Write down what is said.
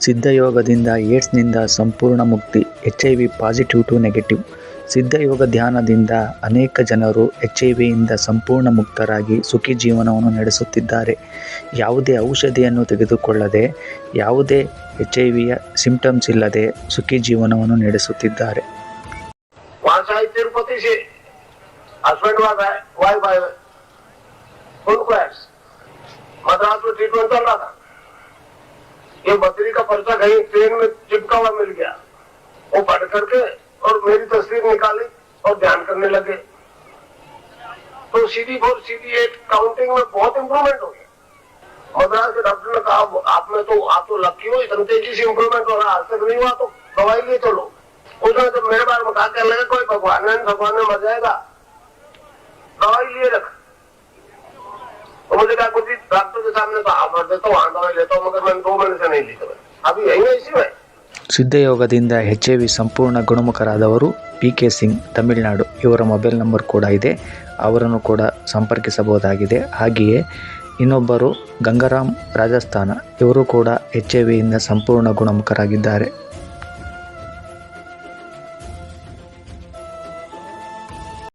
ಸಿದ್ಧಯೋಗದಿಂದ ಏಡ್ಸ್ನಿಂದ ಸಂಪೂರ್ಣ ಮುಕ್ತಿ H I V positive to negative ಸಿದ್ಧಯೋಗ ಧ್ಯಾನದಿಂದ ಅನೇಕ ಜನರು ಎಚ್ ಐ ವಿಯಿಂದ ಸಂಪೂರ್ಣ ಮುಕ್ತರಾಗಿ ಸುಖಿ ಜೀವನವನ್ನು ನಡೆಸುತ್ತಿದ್ದಾರೆ ಯಾವುದೇ ಔಷಧಿಯನ್ನು ತೆಗೆದುಕೊಳ್ಳದೆ ಯಾವುದೇ ಎಚ್ ಐ ವಿಯ ಸಿಂಪ್ಟಮ್ಸ್ ಇಲ್ಲದೆ ಸುಖಿ ಜೀವನವನ್ನು ನಡೆಸುತ್ತಿದ್ದಾರೆ वहां से आई तिरुपति से हस्बैंड वाइफ है वाइफ आए हुए। उनको है मद्रास में ट्रीटमेंट चल रहा था ये बकरी का पर्चा कहीं ट्रेन में चिपका हुआ मिल गया। वो पढ़ करके और मेरी तस्वीर निकाली और ध्यान करने लगे। तो CD four, CD eight counting में बहुत इंप्रूवमेंट हो गया मद्रास के डॉक्टर ने कहा, आप में तो आप तो लकी हो, इतना तेज़ी से इंप्रूवमेंट हो रहा आज तक नहीं हुआ तो दवाई लिए चलो उसने जब मेरे बारे में कहा लगा, कोई भगवान भगवान में मर जाएगा। दवाई लिए रख। तो मुझे कहा कुछ डॉक्टर के सामने तो हाँ भर देता हूँ हाँ दवाई लेता हूँ मगर मैंने दो महीने से नहीं ली दवाई अभी यही है इसी में ಸಿದ್ಧಯೋಗದಿಂದ ಎಚ್ ಐ ವಿ ಸಂಪೂರ್ಣ ಗುಣಮುಖರಾದವರು ಪಿ ಕೆ ಸಿಂಗ್ ತಮಿಳುನಾಡು ಇವರ ಮೊಬೈಲ್ ನಂಬರ್ ಕೂಡ ಇದೆ ಅವರನ್ನು ಕೂಡ ಸಂಪರ್ಕಿಸಬಹುದಾಗಿದೆ ಹಾಗೆಯೇ ಇನ್ನೊಬ್ಬರು ಗಂಗಾರಾಮ್ ರಾಜಸ್ಥಾನ ಇವರು ಕೂಡ ಎಚ್ ಐ ವಿಯಿಂದ ಸಂಪೂರ್ಣ ಗುಣಮುಖರಾಗಿದ್ದಾರೆ